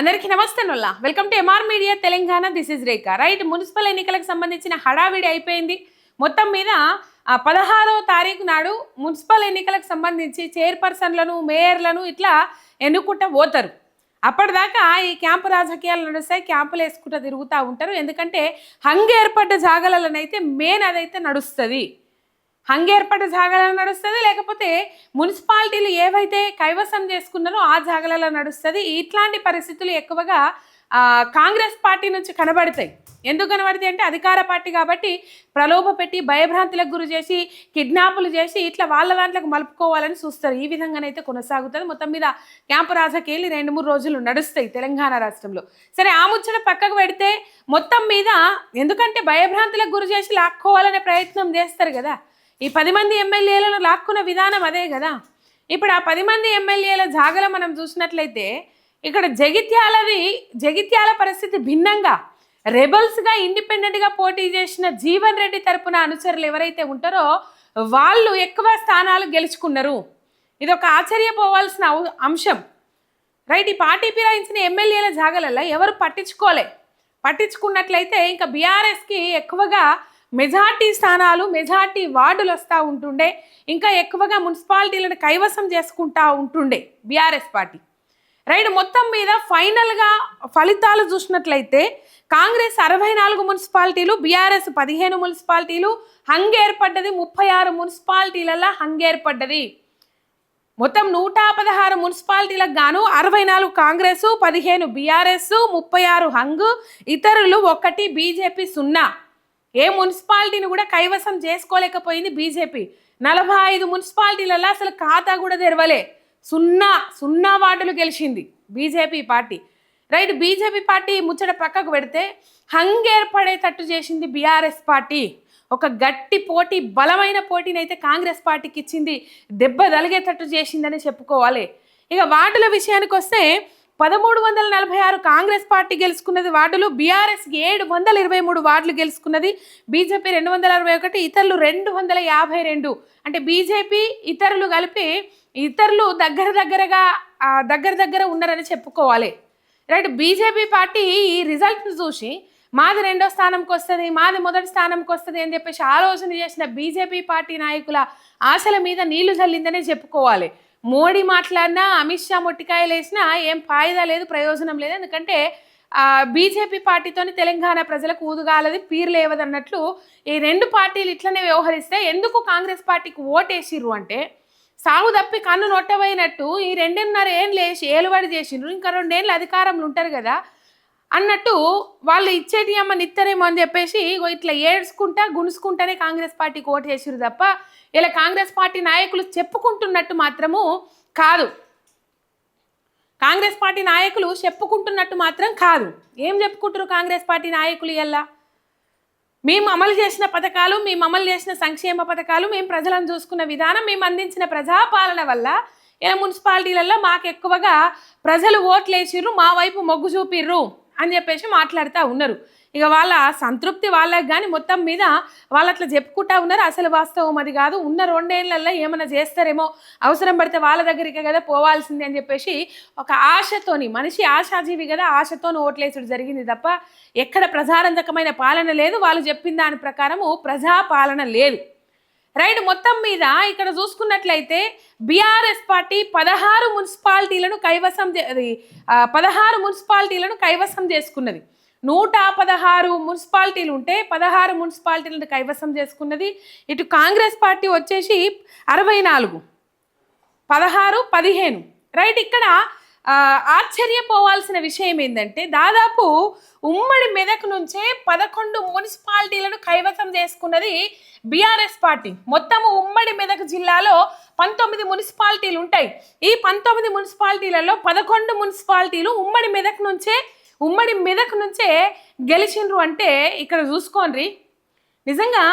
అందరికీ నమస్తే నొల్లా. Welcome to M R media Telangana. This is Rekha right municipal ఎన్నికలకు సంబంధించిన హడావిడి అయిపోయింది. మొత్తం మీద ఆ, పదహారవ తారీఖు నాడు మున్సిపల్ ఎన్నికలకు సంబంధించి చైర్పర్సన్లను మేయర్లను ఇట్లా ఎన్నుకుంటూ పోతారు. అప్పటిదాకా ఈ క్యాంపు రాజకీయాలు నడుస్తాయి క్యాంపులు వేసుకుంటూ తిరుగుతూ ఉంటారు. ఎందుకంటే హంగ్ ఏర్పడ్డ జాగలలోనైతే మెయిన్ అదైతే నడుస్తుంది. హంగేర్పాటు ఏర్పడ్డ జాగాలలో నడుస్తుంది లేకపోతే మున్సిపాలిటీలు ఏవైతే కైవసం చేసుకున్నారో ఆ జాగాలలో నడుస్తుంది. ఇట్లాంటి పరిస్థితులు ఎక్కువగా కాంగ్రెస్ పార్టీ నుంచి కనబడతాయి. ఎందుకు కనబడతాయి అంటే అధికార పార్టీ కాబట్టి ప్రలోభ పెట్టి భయభ్రాంతులకు గురి చేసి కిడ్నాపులు చేసి ఇట్లా వాళ్ళ దాంట్లోకి మలుపుకోవాలని చూస్తారు. ఈ విధంగానైతే కొనసాగుతుంది. మొత్తం మీద క్యాంపు రాజకీయాలు రెండు మూడు రోజులు నడుస్తాయి తెలంగాణ రాష్ట్రంలో. సరే ఆ ముచ్చట పక్కకు పెడితే మొత్తం మీద ఎందుకంటే భయభ్రాంతులకు గురి చేసి లాక్కోవాలనే ప్రయత్నం చేస్తారు కదా. ఈ పది మంది ఎమ్మెల్యేలను లాక్కున్న విధానం అదే కదా. ఇప్పుడు ఆ పది మంది ఎమ్మెల్యేల జాగల మనం చూసినట్లయితే ఇక్కడ జగిత్యాలది జగిత్యాల పరిస్థితి భిన్నంగా రెబల్స్గా ఇండిపెండెంట్గా పోటీ చేసిన జీవన్ రెడ్డి తరపున అనుచరులు ఎవరైతే ఉంటారో వాళ్ళు ఎక్కువ స్థానాలు గెలుచుకున్నారు. ఇది ఒక ఆశ్చర్యపోవాల్సిన అంశం. రైట్ ఈ పార్టీ ఫిరాయించిన ఎమ్మెల్యేల జాగలలో ఎవరు పట్టించుకోలే. పట్టించుకున్నట్లయితే ఇంకా బీఆర్ఎస్కి ఎక్కువగా మెజార్టీ స్థానాలు మెజార్టీ వార్డులు వస్తూ ఉంటుండే. ఇంకా ఎక్కువగా మున్సిపాలిటీలను కైవసం చేసుకుంటా ఉంటుండే బీఆర్ఎస్ పార్టీ. రైట్ మొత్తం మీద ఫైనల్గా ఫలితాలు చూసినట్లయితే కాంగ్రెస్ అరవై నాలుగు మున్సిపాలిటీలు బీఆర్ఎస్ పదిహేను మున్సిపాలిటీలు హంగ్ ఏర్పడ్డది ముప్పై ఆరు మున్సిపాలిటీలలో హంగ్ ఏర్పడ్డది. మొత్తం నూట పదహారు మున్సిపాలిటీలకు గాను అరవై నాలుగు కాంగ్రెస్ పదిహేను బీఆర్ఎస్ ముప్పై ఆరు హంగ్ ఇతరులు ఒకటి బీజేపీ సున్నా. ఏ మున్సిపాలిటీని కూడా కైవసం చేసుకోలేకపోయింది బీజేపీ. నలభై ఐదు మున్సిపాలిటీలలో అసలు ఖాతా కూడా తెరవలే. సున్నా సున్నా వార్డులు గెలిచింది BJP party. Right BJP party ముచ్చట పక్కకు పెడితే హంగేర్పడేటట్టు చేసింది బీఆర్ఎస్ పార్టీ. ఒక గట్టి పోటీ బలమైన పోటీని అయితే కాంగ్రెస్ పార్టీకి ఇచ్చింది దెబ్బ తలిగేటట్టు చేసిందని చెప్పుకోవాలి. ఇక వార్డుల విషయానికి వస్తే పదమూడు వందల నలభై ఆరు కాంగ్రెస్ పార్టీ గెలుచుకున్నది వార్డులు బీఆర్ఎస్ ఏడు వందల ఇరవై మూడు వార్డులు గెలుచుకున్నది బీజేపీ రెండు వందల అరవై ఒకటి ఇతరులు రెండు వందల యాభై రెండు. అంటే బీజేపీ ఇతరులు కలిపి ఇతరులు దగ్గర దగ్గరగా దగ్గర దగ్గర ఉన్నారని చెప్పుకోవాలి. రైట్ బీజేపీ పార్టీ ఈ రిజల్ట్ను చూసి మాది రెండో స్థానంకి వస్తుంది మాది మొదటి స్థానంకి వస్తుంది అని చెప్పేసి ఆలోచన చేసిన బీజేపీ పార్టీ నాయకుల ఆశల మీద నీళ్ళు చల్లిందనే చెప్పుకోవాలి. మోడీ మాట్లాడినా అమిత్ షా మొట్టికాయలు వేసినా ఏం ఫాయిదా లేదు ప్రయోజనం లేదు. ఎందుకంటే బీజేపీ పార్టీతోని తెలంగాణ ప్రజలకు ఊదుగాలది పీరు లేవదన్నట్లు ఈ రెండు పార్టీలు ఇట్లనే వ్యవహరిస్తే ఎందుకు కాంగ్రెస్ పార్టీకి ఓటేసిర్రు అంటే సాగు తప్పి కన్ను నొట్టబోయినట్టు ఈ రెండున్నర ఏళ్ళు వేసి ఏలుబడి చేసిండ్రు. ఇంకా రెండేళ్ళు అధికారంలో ఉంటారు కదా అన్నట్టు వాళ్ళు ఇచ్చేది అమ్మ నిత్తరేమో అని చెప్పేసి ఇట్లా ఏడ్చుకుంటా గుణుసుకుంటానే కాంగ్రెస్ పార్టీకి ఓటు చేసిరు తప్ప ఇలా కాంగ్రెస్ పార్టీ నాయకులు చెప్పుకుంటున్నట్టు మాత్రము కాదు. కాంగ్రెస్ పార్టీ నాయకులు చెప్పుకుంటున్నట్టు మాత్రం కాదు. ఏం చెప్పుకుంటారు కాంగ్రెస్ పార్టీ నాయకులు ఇలా మేము అమలు చేసిన పథకాలు మేము అమలు చేసిన సంక్షేమ పథకాలు మేము ప్రజలను చూసుకున్న విధానం మేము అందించిన ప్రజాపాలన వల్ల ఇలా మున్సిపాలిటీలలో మాకు ఎక్కువగా ప్రజలు ఓట్లేసిర్రు మా వైపు మొగ్గు చూపిర్రు. అని చెప్పేసి మాట్లాడుతూ ఉన్నారు. ఇక వాళ్ళ సంతృప్తి వాళ్ళకి కానీ మొత్తం మీద వాళ్ళు అట్లా చెప్పుకుంటా ఉన్నారు. అసలు వాస్తవం అది కాదు. ఉన్న రెండేళ్ళలో ఏమైనా చేస్తారేమో అవసరం పడితే వాళ్ళ దగ్గరికి కదా పోవాల్సింది అని చెప్పేసి ఒక ఆశతోని మనిషి ఆశాజీవి కదా ఆశతో ఓట్లేసుడు జరిగింది తప్ప ఎక్కడ ప్రజారంజకమైన పాలన లేదు. వాళ్ళు చెప్పిన దాని ప్రకారము ప్రజా పాలన లేదు. రైట్ మొత్తం మీద ఇక్కడ చూసుకున్నట్లయితే బీఆర్ఎస్ పార్టీ పదహారు మున్సిపాలిటీలను కైవసం చే- అది, పదహారు మున్సిపాలిటీలను కైవసం చేసుకున్నది. నూట పదహారు మున్సిపాలిటీలు ఉంటే పదహారు మున్సిపాలిటీలను కైవసం చేసుకున్నది. ఇటు కాంగ్రెస్ పార్టీ వచ్చేసి అరవై నాలుగు పదహారు పదిహేను. రైట్ ఇక్కడ ఆశ్చర్యపోవాల్సిన విషయం ఏంటంటే దాదాపు ఉమ్మడి మెదక్ నుంచే పదకొండు మున్సిపాలిటీలను కైవసం చేసుకున్నది బీఆర్ఎస్ పార్టీ. మొత్తము ఉమ్మడి మెదక్ జిల్లాలో పంతొమ్మిది మున్సిపాలిటీలు ఉంటాయి. ఈ పంతొమ్మిది మున్సిపాలిటీలలో పదకొండు మున్సిపాలిటీలు ఉమ్మడి మెదక్ నుంచే ఉమ్మడి మెదక్ నుంచే గెలిచిండ్రు అంటే ఇక్కడ చూసుకోండి. నిజంగా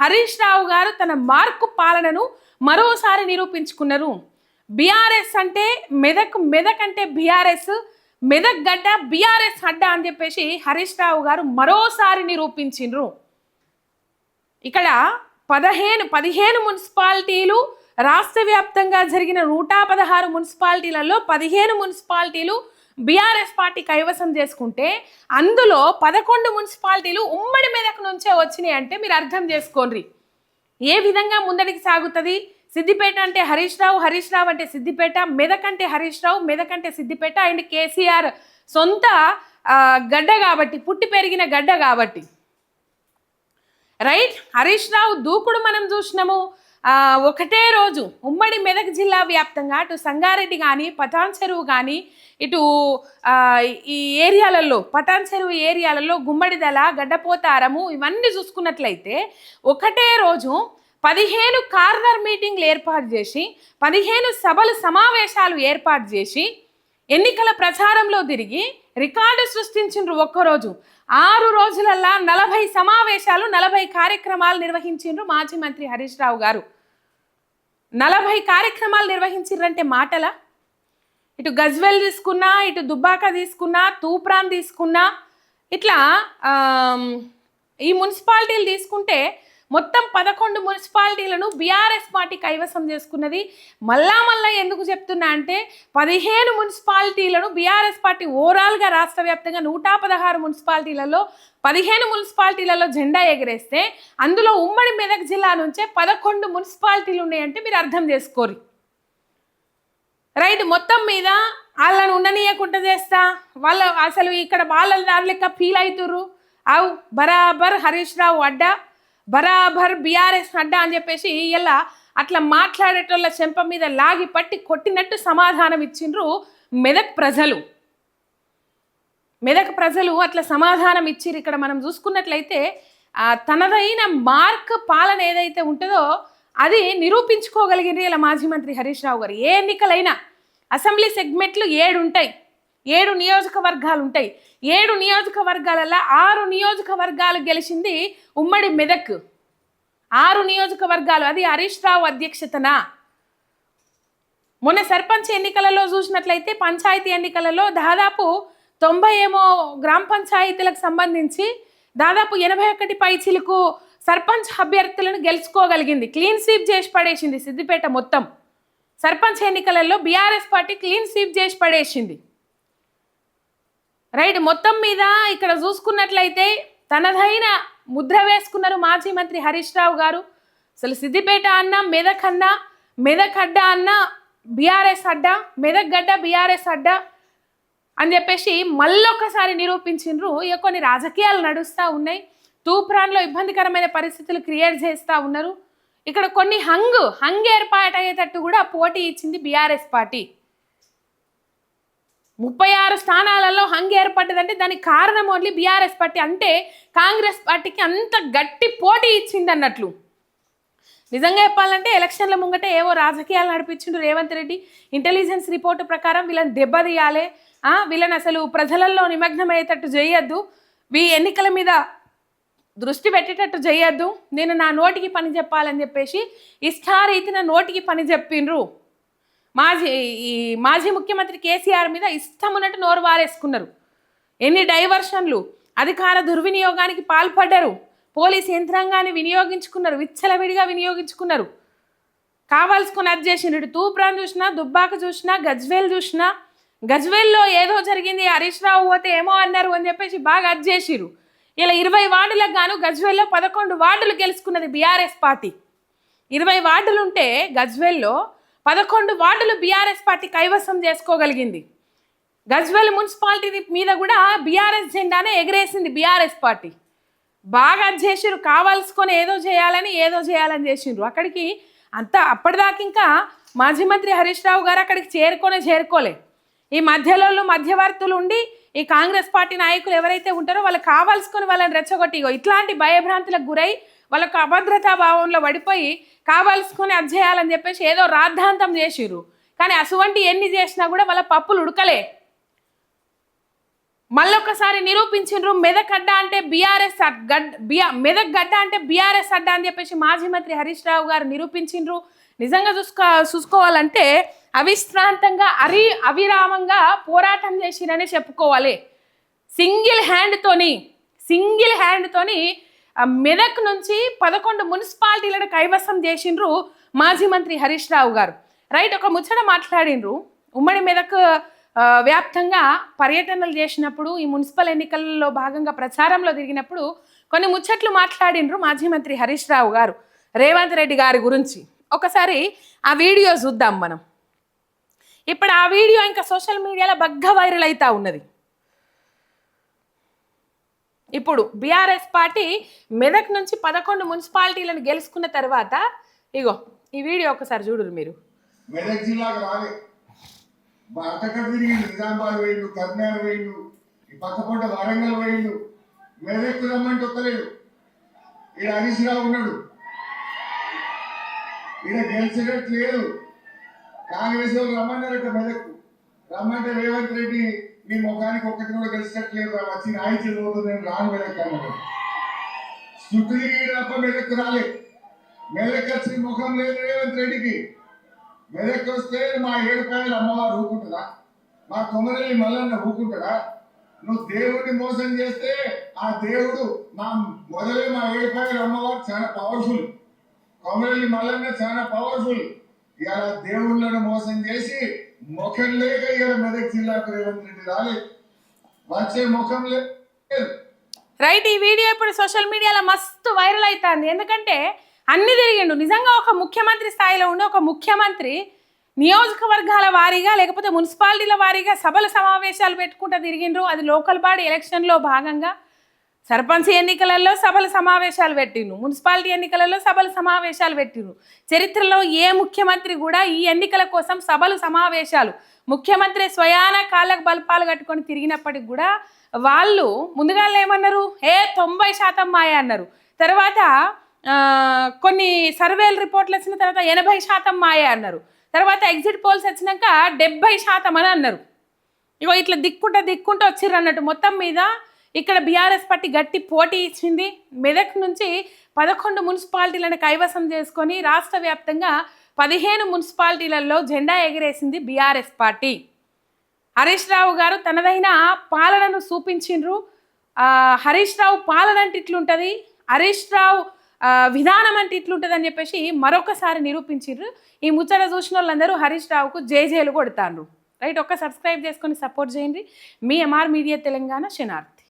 హరీష్ రావు గారు తన మార్కు పాలనను మరోసారి నిరూపించుకున్నారు. బీఆర్ఎస్ అంటే మెదక్ మెదక్ అంటే బీఆర్ఎస్ మెదక్ గడ్డ బీఆర్ఎస్ అడ్డ అని చెప్పేసి హరీష్ రావు గారు మరోసారి నిరూపించిండ్రు. ఇక్కడ పదిహేను పదిహేను మున్సిపాలిటీలు రాష్ట్ర వ్యాప్తంగా జరిగిన నూట పదహారు మున్సిపాలిటీలలో పదిహేను మున్సిపాలిటీలు బీఆర్ఎస్ పార్టీ కైవసం చేసుకుంటే అందులో పదకొండు మున్సిపాలిటీలు ఉమ్మడి మెదక్ నుంచే వచ్చినాయి అంటే మీరు అర్థం చేసుకోండి. ఏ విధంగా ముందడికి సాగుతుంది? సిద్దిపేట అంటే హరీష్ రావు హరీష్ రావు అంటే సిద్దిపేట మెదక్ అంటే హరీష్ రావు మెదక్ అంటే సిద్దిపేట అండ్ కేసీఆర్ సొంత గడ్డ కాబట్టి పుట్టి పెరిగిన గడ్డ కాబట్టి. రైట్? హరీష్ రావు దూకుడు మనం చూసినాము. ఒకటే రోజు ఉమ్మడి మెదక్ జిల్లా వ్యాప్తంగా అటు సంగారెడ్డి కానీ పటాన్ చెరువు కానీ ఇటు ఈ ఏరియాలలో పటాన్ చెరువు ఏరియాలలో గుమ్మడిదల గడ్డపోతారము ఇవన్నీ చూసుకున్నట్లయితే ఒకటే రోజు పదిహేను కార్నర్ మీటింగ్లు ఏర్పాటు చేసి పదిహేను సభలు సమావేశాలు ఏర్పాటు చేసి ఎన్నికల ప్రచారంలో తిరిగి రికార్డు సృష్టించిండ్రు ఒక్కరోజు. ఆరు రోజులల్లా నలభై సమావేశాలు నలభై కార్యక్రమాలు నిర్వహించిండ్రు మాజీ మంత్రి హరీష్ రావు గారు. నలభై కార్యక్రమాలు నిర్వహించిండ్రంటే మాటల? ఇటు గజ్వెల్ తీసుకున్నా ఇటు దుబ్బాక తీసుకున్నా తూప్రాన్ తీసుకున్నా ఇట్లా ఈ మున్సిపాలిటీలు తీసుకుంటే మొత్తం పదకొండు మున్సిపాలిటీలను బీఆర్ఎస్ పార్టీ కైవసం చేసుకున్నది. మళ్ళా మళ్ళా ఎందుకు చెప్తున్నా అంటే పదిహేను మున్సిపాలిటీలను బీఆర్ఎస్ పార్టీ ఓవరాల్గా రాష్ట్ర వ్యాప్తంగా నూట పదహారు మున్సిపాలిటీలలో పదిహేను మున్సిపాలిటీలలో జెండా ఎగరేస్తే అందులో ఉమ్మడి మెదక్ జిల్లా నుంచే పదకొండు మున్సిపాలిటీలు ఉన్నాయంటే మీరు అర్థం చేసుకోరు. రైట్ మొత్తం మీద వాళ్ళని ఉండనీయకుండా చేస్తా. వాళ్ళ అసలు ఇక్కడ వాళ్ళ దాని లెక్క ఫీల్ అవుతుర్రు? అవు బరాబర్ హరీష్ రావు అడ్డా. బరాబర్ బీఆర్ఎస్ అడ్డా అని చెప్పేసి ఇలా అట్లా మాట్లాడేటోళ్ళ చెంప మీద లాగి పట్టి కొట్టినట్టు సమాధానం ఇచ్చిండ్రు మెదక్ ప్రజలు. మెదక్ ప్రజలు అట్లా సమాధానం ఇచ్చిర్రు. ఇక్కడ మనం చూసుకున్నట్లయితే తనదైన మార్క్ పాలన ఏదైతే ఉంటుందో అది నిరూపించుకోగలిగింది ఇలా మాజీ మంత్రి హరీష్ రావు గారు. ఏ ఎన్నికలైనా అసెంబ్లీ సెగ్మెంట్లు ఏడు ఉంటాయి ఏడు నియోజకవర్గాలు ఉంటాయి ఏడు నియోజకవర్గాలలో ఆరు నియోజకవర్గాలు గెలిచింది ఉమ్మడి మెదక్. ఆరు నియోజకవర్గాలు. అది హరీష్ రావు అధ్యక్షతన. మొన్న సర్పంచ్ ఎన్నికలలో చూసినట్లయితే పంచాయతీ ఎన్నికలలో దాదాపు తొంభై ఏమో గ్రామ పంచాయతీలకు సంబంధించి దాదాపు ఎనభై ఒకటి పైచీలకు సర్పంచ్ అభ్యర్థులను గెలుచుకోగలిగింది. క్లీన్ స్వీప్ చేసి పడేసింది సిద్దిపేట మొత్తం. సర్పంచ్ ఎన్నికలలో బీఆర్ఎస్ పార్టీ క్లీన్ స్వీప్ చేసి పడేసింది. రైట్ మొత్తం మీద ఇక్కడ చూసుకున్నట్లయితే తనదైన ముద్ర వేసుకున్నారు మాజీ మంత్రి హరీష్ రావు గారు. అసలు సిద్దిపేట అన్న మెదక్ అన్న మెదక్ అడ్డ అన్న బీఆర్ఎస్ అడ్డ మెదక్ గడ్డ బీఆర్ఎస్ అడ్డ అని చెప్పేసి మళ్ళొకసారి నిరూపించిండ్రు. ఇక కొన్ని రాజకీయాలు నడుస్తూ ఉన్నాయి. తూప్రాన్లో ఇబ్బందికరమైన పరిస్థితులు క్రియేట్ చేస్తూ ఉన్నారు. ఇక్కడ కొన్ని హంగ్ హంగ్ ఏర్పాటు అయ్యేటట్టు కూడా పోటీ ఇచ్చింది బీఆర్ఎస్ పార్టీ. ముప్పై ఆరు స్థానాలలో హంగ్ ఏర్పడ్డదంటే దానికి కారణం ఓన్లీ బీఆర్ఎస్ పార్టీ. అంటే కాంగ్రెస్ పార్టీకి అంత గట్టి పోటీ ఇచ్చింది అన్నట్లు నిజంగా చెప్పాలంటే ఎలక్షన్ల ముంగట ఏవో రాజకీయాలు నడిపించిండు రేవంత్ రెడ్డి. ఇంటెలిజెన్స్ రిపోర్టు ప్రకారం వీళ్ళని దెబ్బతీయాలి. వీళ్ళని అసలు ప్రజలలో నిమగ్నమయ్యేటట్టు చేయొద్దు. వీ ఎన్నికల మీద దృష్టి పెట్టేటట్టు చేయొద్దు. నేను నా నోటికి పని చెప్పాలని చెప్పేసి ఇష్టారీతిన నోటికి పని చెప్పిండ్రు మాజీ ఈ మాజీ ముఖ్యమంత్రి కేసీఆర్ మీద ఇష్టమున్నట్టు నోరు వారేసుకున్నారు. ఎన్ని డైవర్షన్లు అధికార దుర్వినియోగానికి పాల్పడ్డారు. పోలీస్ యంత్రాంగాన్ని వినియోగించుకున్నారు విచ్చలవిడిగా వినియోగించుకున్నారు. కావాల్సుకుని అది చేసిండ్రు. తూప్రాన్ చూసినా దుబ్బాక చూసినా గజ్వేల్ చూసినా గజ్వేల్లో ఏదో జరిగింది హరీష్ రావు పోతే ఏమో అన్నారు అని చెప్పేసి బాగా అది చేసిరు ఇలా ఇరవై వార్డులకు గాను గజ్వేల్లో పదకొండు వార్డులు గెలుచుకున్నది బీఆర్ఎస్ పార్టీ. ఇరవై వార్డులు ఉంటే గజ్వేల్లో పదకొండు వార్డులు బీఆర్ఎస్ పార్టీ కైవసం చేసుకోగలిగింది. గజ్వెల్ మున్సిపాలిటీ మీద కూడా బీఆర్ఎస్ జెండానే ఎగరేసింది బీఆర్ఎస్ పార్టీ. బాగా అది కావాల్సుకొని ఏదో చేయాలని ఏదో చేయాలని చేసిండ్రు అక్కడికి అంత అప్పటిదాకా ఇంకా మాజీ మంత్రి హరీష్ రావు గారు అక్కడికి చేరుకొనే చేరుకోలే. ఈ మధ్యలో మధ్యవర్తులు ఉండి ఈ కాంగ్రెస్ పార్టీ నాయకులు ఎవరైతే ఉంటారో వాళ్ళు కావాల్సుకొని వాళ్ళని రెచ్చగొట్టి ఇగో ఇట్లాంటి భయభ్రాంతులకు గురై వాళ్ళకు అభద్రతా భావంలో పడిపోయి కావాల్సుకొని అది చేయాలని చెప్పేసి ఏదో రాద్ధాంతం చేసిర్రు. కానీ అటువంటి ఎన్ని చేసినా కూడా వాళ్ళ పప్పులు ఉడకలే. మళ్ళొకసారి నిరూపించిండ్రు మెదక్ అడ్డ అంటే బీఆర్ఎస్ గడ్డ బియా మెదక్ గడ్డ అంటే బీఆర్ఎస్ అడ్డ అని చెప్పేసి మాజీ మంత్రి హరీష్ రావు గారు నిరూపించిండ్రు నిజంగా చూసుకో చూసుకోవాలంటే అవిశ్రాంతంగా అరి అవిరామంగా పోరాటం చేసిరనే చెప్పుకోవాలి. సింగిల్ హ్యాండ్తోని సింగిల్ హ్యాండ్తోని మెదక్ నుంచి పదకొండు మున్సిపాలిటీలను కైవసం చేసిండ్రు మాజీ మంత్రి హరీష్ రావు గారు. రైట్ ఒక ముచ్చట మాట్లాడిండ్రు. ఉమ్మడి మెదక్ వ్యాప్తంగా పర్యటనలు చేసినప్పుడు ఈ మున్సిపల్ ఎన్నికల్లో భాగంగా ప్రచారంలో తిరిగినప్పుడు కొన్ని ముచ్చట్లు మాట్లాడినరు మాజీ మంత్రి హరీష్ రావు గారు రేవంత్ రెడ్డి గారి గురించి. ఒకసారి ఆ వీడియో చూద్దాం మనం. ఇప్పుడు ఆ వీడియో ఇంకా సోషల్ మీడియాలో బగ్గ వైరల్ అవుతా ఉన్నది. ఇప్పుడు బీఆర్ఎస్ పార్టీ మెదక్ నుంచి పదకొండు మున్సిపాలిటీలను గెలుచుకున్న తర్వాత ఇగో ఈ వీడియో ఒకసారి చూడరు మీరు. మెదక్ జిల్లాకు రాలే. మా అట్టకట్ట తిరిగి నిజామాబాద్ వేయండు కర్నాటక వేయండు ఈ పక్క పూట వరంగల్ వేయండు మెదక్ రమ్మంటే ఒక్కలేడు ఈడ హరీష్ రావు ఉన్నాడు. ఈడ గెలిచేటట్టు లేదు. కాంగ్రెస్ వాళ్ళు రమ్మన్నారట మెదక్ రమ్మంటే రేవంత్ రెడ్డి మీ ముఖానికి ఒకటి కూడా గెలిచేటట్టు రా వచ్చి నాయి చదువుతుంది నేను రాను మెదక్ అన్నాడు చుట్టూ తప్ప రాలే మెదక్ ముఖం లేదు రేవంత్ రెడ్డికి మెదక్ వస్తే మా ఏడుపాయలు అమ్మవారు ఊకుంటుందా మా కొమరల్లి మల్లన్న ఊకుంటుందా నువ్వు దేవుడిని మోసం చేస్తే ఆ దేవుడు మా మొదలే మా ఏడుపాయలు అమ్మవారు చాలా పవర్ఫుల్ కొమరల్లి మల్లన్న చాలా పవర్ఫుల్ ఇలా దేవుళ్ళను మోసం చేసి ముఖం లేక ఇక్కడ మెదక్ జిల్లాకు రేవంత్ రెడ్డి రాలేదు వచ్చే ముఖం లేదు రైట్ ఈ వీడియో ఇప్పుడు సోషల్ మీడియాలో మస్తు వైరల్ అవుతుంది ఎందుకంటే అన్ని తిరిగిండు. నిజంగా ఒక ముఖ్యమంత్రి స్థాయిలో ఉండి ఒక ముఖ్యమంత్రి నియోజకవర్గాల వారీగా లేకపోతే మున్సిపాలిటీల వారీగా సభల సమావేశాలు పెట్టుకుంటూ తిరిగిండ్రు. అది లోకల్ బాడీ ఎలక్షన్లో భాగంగా సర్పంచ్ ఎన్నికలలో సభల సమావేశాలు పెట్టిండ్రు. మున్సిపాలిటీ ఎన్నికలలో సభల సమావేశాలు పెట్టిండ్రు. చరిత్రలో ఏ ముఖ్యమంత్రి కూడా ఈ ఎన్నికల కోసం సభలు సమావేశాలు ముఖ్యమంత్రి స్వయాన కాళ్ళకు బల్పాలు కట్టుకొని తిరిగినప్పటికి కూడా వాళ్ళు ముందుగా ఏమన్నారు? ఏ తొంభై శాతం మాయ అన్నారు. తర్వాత కొన్ని సర్వేల రిపోర్ట్లు వచ్చిన తర్వాత ఎనభై శాతం మాయ అన్నారు. తర్వాత ఎగ్జిట్ పోల్స్ వచ్చినాక డెబ్బై శాతం అని అన్నారు. ఇగో ఇట్లా దిక్కుంటా దిక్కుంటా వచ్చిర్రు అన్నట్టు మొత్తం మీద ఇక్కడ బీఆర్ఎస్ పార్టీ గట్టి పోటీ ఇచ్చింది. మెదక్ నుంచి పదకొండు మున్సిపాలిటీలను కైవసం చేసుకొని రాష్ట్ర వ్యాప్తంగా పదిహేను మున్సిపాలిటీలలో జెండా ఎగిరేసింది బీఆర్ఎస్ పార్టీ. హరీష్ రావు గారు తనదైన పాలనను చూపించిండ్రు. హరీష్ రావు పాలన అంటే ఇట్లుంటుంది. హరీష్ రావు విధానం అంటే ఇట్లుంటుంది అని చెప్పేసి మరొకసారి నిరూపించిండ్రు. ఈ ముచ్చట చూసిన వాళ్ళందరూ హరీష్ రావుకు జేజేలు కొడతాండ్రు. రైట్ ఒక్క సబ్స్క్రైబ్ చేసుకొని సపోర్ట్ చేయండి. మీ ఎంఆర్ మీడియా తెలంగాణ శనార్థి